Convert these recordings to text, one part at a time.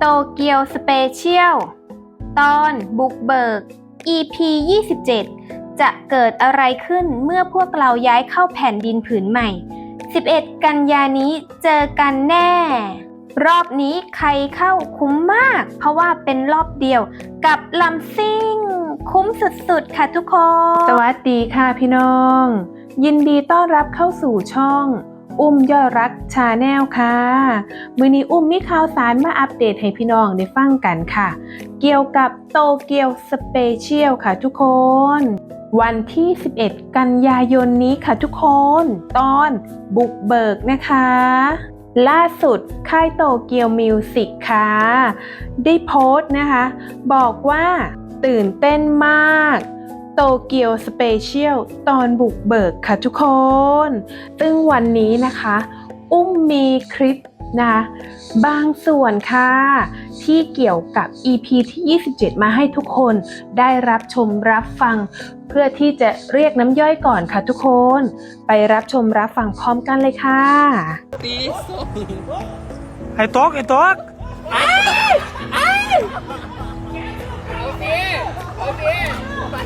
โตเกียวสเปเชียล ตอนบุกเบิก EP 27 จะเกิดอะไรขึ้นเมื่อพวกเราย้ายเข้าแผ่นดินผืนใหม่ 11 กันยานี้เจอกันแน่ รอบนี้ใครเข้าคุ้มมาก เพราะว่าเป็นรอบเดียวกับลำซิ่ง คุ้มสุดๆ ค่ะทุกคน สวัสดีค่ะพี่น้อง ยินดีต้อนรับเข้าสู่ช่อง อุ้มยอดรักชาแนลค่ะ มือนี้อุ้มมีข่าวสารมาอัปเดตให้พี่น้องได้ฟังกันค่ะ เกี่ยวกับโตเกียวสเปเชียลค่ะทุกคน วันที่ 11 กันยายนนี้ค่ะทุกคน ตอนบุกเบิกนะคะ ล่าสุดค่ายโตเกียวมิวสิกค่ะ ได้โพสต์นะคะ บอกว่าตื่นเต้นมาก โตเกียวสเปเชียลตอนบุกเบิกค่ะทุกคน ซึ่งวันนี้นะคะ อุ้มมีคลิปนะคะบางส่วนค่ะ ที่เกี่ยวกับ EP ที่ 27 มาให้ทุกคนได้รับชมรับฟัง เพื่อที่จะเรียกน้ำย่อยก่อนค่ะทุกคน ไปรับชมรับฟังพร้อมกันเลยค่ะไอ้โต๊กไอ้โต๊กไป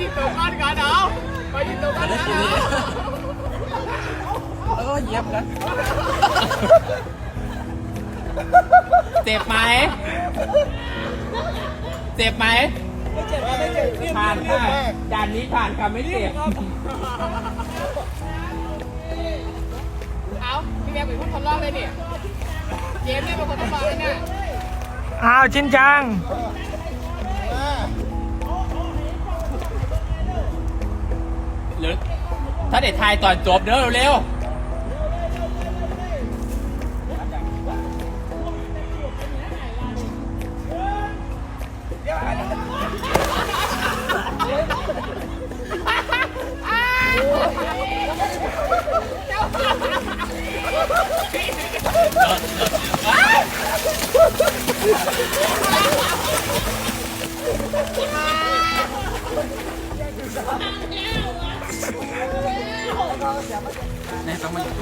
ที่ตัวก้อนกันเอาไปที่ตัวก้อนกันเอาเออเย็บนะเจ็บไหมเจ็บไหมผ่านค่ะด่านนี้ผ่านค่ะไม่เจ็บเอาพี่แม่เป็นคนทดลองเลยเนี่ยเจมส์เนี่ยเป็นคนทดลองเลยเนี่ยอ้าวชินจัง ถ้าเด็ดทายตอนจบเด้อเร็ว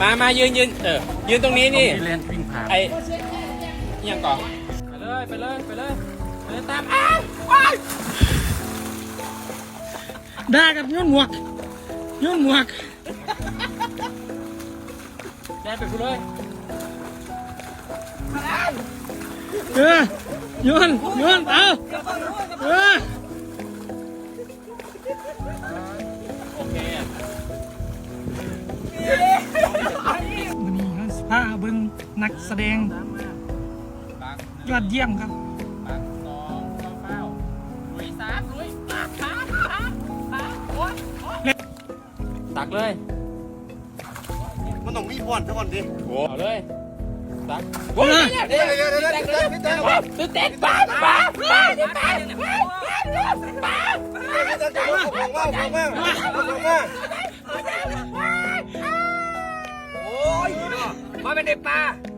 มามายืนยืนเออ ยืนตรงนี้นี่เล่นวิ่งผ่านไอ้อิหยังก่อนไปเลย ไปเลย ไปเลยไปเลยตามอ้าวว้ายได้กับยุ่นหมวกยุ่นหมวกแดนไปกูเลยเออยุ่นยุ่นเอาเออ แสดง ยอดเยี่ยมครับปักสองเก้าเก้าลุยสามลุยปักสามสามสามโอ๊ยโอ๊ยตักเลย มันต้องมีพอนซะก่อนดิโอ้เอาเลย ตักโอ้ยเดี๋ยวเดี๋ยวเดี๋ยวเดี๋ยวเดี๋ยวเดี๋ยวตื่นเต้นป้าป้าป้าป้าป้าของว่าของว่าของว่าโอ้ยเนาะมาเป็นเด็กป่ามันมี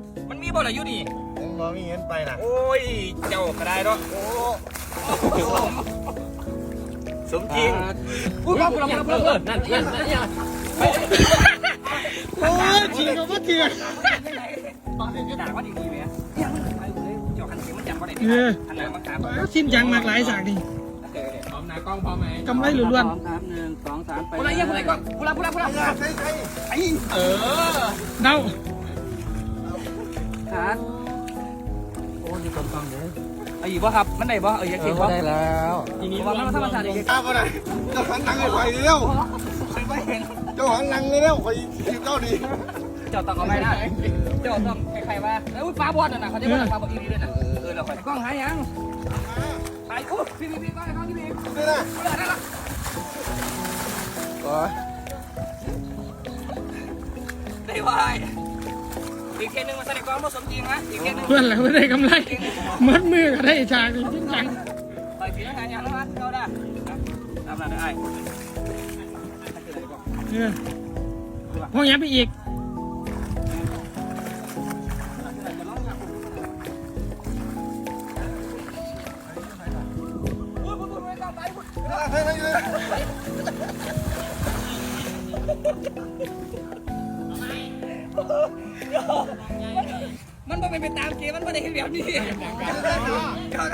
บ่ล่ะอยู่นี่ผมรอมีเงินไปนะโอ้ย เจ้าก็ได้เนาะโอ้สมจริงพูดว่าพูดว่าพูดว่านั่นนั่นนั่นยังโอ้ยจริงกับว่าเถื่อนตอนนี้จะด่าว่าดีๆไหมยังไปเลยเจ้าคันเสียงมันจังบ่ได้เอออันไหนมาครับชินจังมากหลายฉากนี่พร้อมนะกล้องพร้อมไหมกำไรล้วนสามหนึ่งสองสามไปคนละยังคนละก่อนคนละคนละคนละใช่ใช่เออๆเดา ครับโอ้ยกำกำเลยไอ้บ่ครับ มันได้บ่เอออยากกินบ่ได้แล้วทีนี้ว่ามันธรรมชาติดีตาบ่ได้เจ้าหันหลังให้ไปเร็วไม่เห็นเจ้าหันหลังเร็วคอยเจ้าดีเจ้าต้องเอาไปนะเจ้าต้องใครๆว่าเอ้ยฟ้าบอลน่ะเขาจะว่าฟ้าบอลอีนี่ด้วยน่ะเออเราไปกล้องหายังไปอู้พี่พี่พี่กล้องให้เขาที่พี่นี่นะได้ละได้ไว้ อีกแค่นึงมาแสดงความสมจริงนะอีกแค่นึงเพื่อนแหละไม่ได้กำไรมัดมือก็ได้ฉากนี่ชินจังไปผีแล้วงานยังแล้วมั้ยเขาได้ทำอะไรได้เออห้องยับไปอีกใช่ใช่ใช่มันบ่ ไม่ไปตามเกมมันไม่ได้เห็นแบบนี้เจ้า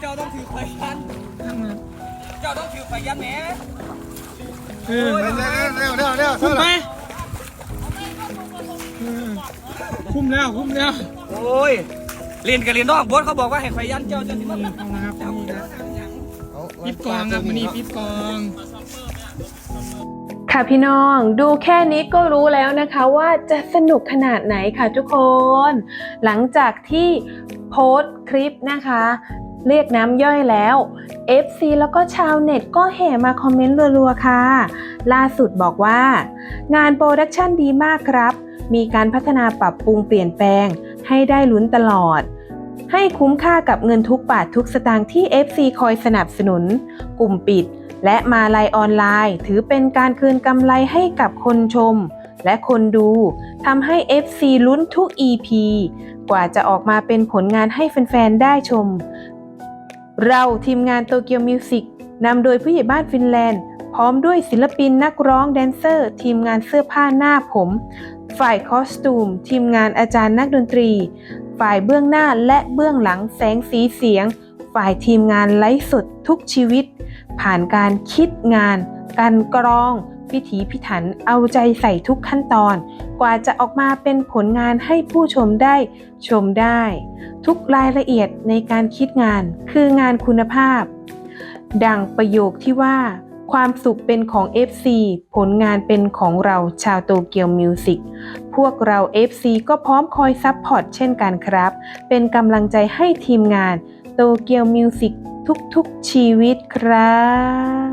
เจ้าต้องถือไฟยันเจ้าต้องถือไฟยันแหมเออเร็วเร็วเร็วเร็วคุมไปเออคุมแล้วคุ้มแล้วโอ้ยเรียนกับเรียนนอกบอสเขาบอกว่าให้ไฟยันเจ้าจ้าที่มันะครับนี่นะปิดกองครับวันนี้ปิดกอง ค่ะพี่น้องดูแค่นี้ก็รู้แล้วนะคะว่าจะสนุกขนาดไหนค่ะทุกคน หลังจากที่โพสต์คลิปนะคะ เรียกน้ำย่อยแล้ว FC แล้วก็ชาวเน็ตก็แห่มาคอมเมนต์รัวๆค่ะ ล่าสุดบอกว่า งานโปรดักชันดีมากครับ มีการพัฒนาปรับปรุงเปลี่ยนแปลง ให้ได้ลุ้นตลอดให้คุ้มค่ากับเงินทุกบาททุกสตางค์ที่ FC คอยสนับสนุน กลุ่มปิด และมาลัยออนไลน์ ถือเป็นการคืนกำไรให้กับคนชม และคนดูทำให้ FC ลุ้นทุก EP กว่าจะออกมาเป็นผลงานให้แฟน ๆ ได้ชม เราทีมงานโตเกียวมิวสิกนำโดยผู้ใหญ่บ้านฟินแลนด์ พร้อมด้วยศิลปินนักร้องแดนเซอร์ ทีมงานเสื้อผ้าหน้าผม ฝ่ายคอสตูม ทีมงานอาจารย์นักดนตรี ฝ่ายเบื้องหน้าและเบื้องหลังแสงสีเสียง ฝ่ายทีมงานไลฟ์สดทุกชีวิต ผ่านการคิดงาน การกรอง พิถีพิถันเอาใจใส่ทุกขั้นตอน กว่าจะออกมาเป็นผลงานให้ผู้ชมได้ชมได้ ทุกรายละเอียดในการคิดงานคืองานคุณภาพ ดังประโยคที่ว่า ความสุขเป็นของ FC ผลงานเป็นของเราชาวโตเกียวมิวสิกพวกเรา FC ก็พร้อมคอยซัพพอร์ตเช่นกันครับ เป็นกำลังใจให้ทีมงาน โตเกียวมิวสิกทุกๆชีวิตครับ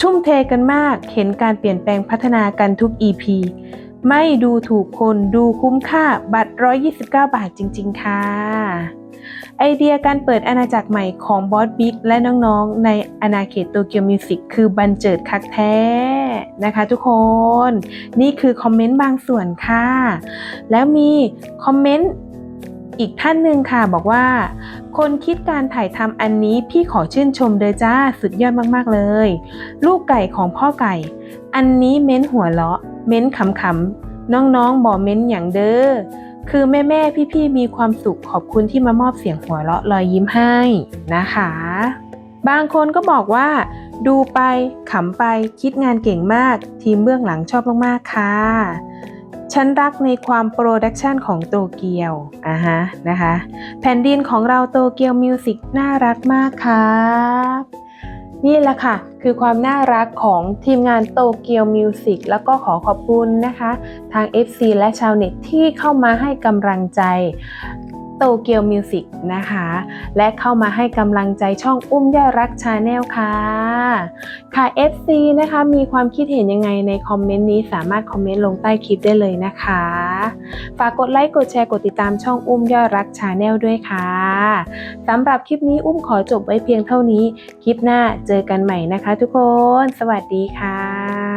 ทุ่มเทกันมากเห็นการเปลี่ยนแปลงพัฒนากันทุก EP ไม่ดูถูกคนดูคุ้มค่าบัตร 129 บาทจริง ๆ ค่ะ ไอเดียการเปิดอาณาจักรใหม่ของบอสบิ๊กและน้องๆ ในอาณาเขตโตเกียวมิวสิกคือบันเจิดคักแท้นะคะทุกคน นี่คือคอมเมนต์บางส่วนค่ะ แล้วมีคอมเมนต์ อีกท่านหนึ่งค่ะบอกว่า คนคิดการถ่ายทำอันนี้พี่ขอชื่นชมเลยจ้าสุดยอดมากๆเลย ลูกไก่ของพ่อไก่ อันนี้เม้นหัวเราะ เม้นขำๆน้องๆบอกเม้นอย่างเด้อคือแม่ๆพี่ๆมีความสุขขอบคุณที่มามอบเสียงหัวเราะรอยยิ้มให้นะคะ บางคนก็บอกว่า ดูไปขำไปคิดงานเก่งมาก ทีมเบื้องหลังชอบมากๆค่ะ ฉันรักในความโปรดักชันของโตเกียวอะฮะนะคะแผ่นดินของเราโตเกียวมิวสิกน่ารักมากครับนี่แหละค่ะ คือความน่ารักของทีมงานโตเกียวมิวสิกแล้วก็ขอขอบคุณนะคะ ทาง FC และชาวเน็ตที่เข้ามาให้กำลังใจ โตเกียวมิวสิกนะคะ และเข้ามาให้กำลังใจช่องอุ้มย่ารักชาแนลค่ะ ค่ะ FC นะคะมีความคิดเห็นยังไงในคอมเมนต์นี้สามารถคอมเมนต์ลงใต้คลิปได้เลยนะคะ ฝากกดไลค์กดแชร์กดติดตามช่องอุ้มย่ารักชาแนลด้วยค่ะสำหรับคลิปนี้อุ้มขอจบไว้เพียงเท่านี้ คลิปหน้าเจอกันใหม่นะคะ ทุกคน สวัสดีค่ะ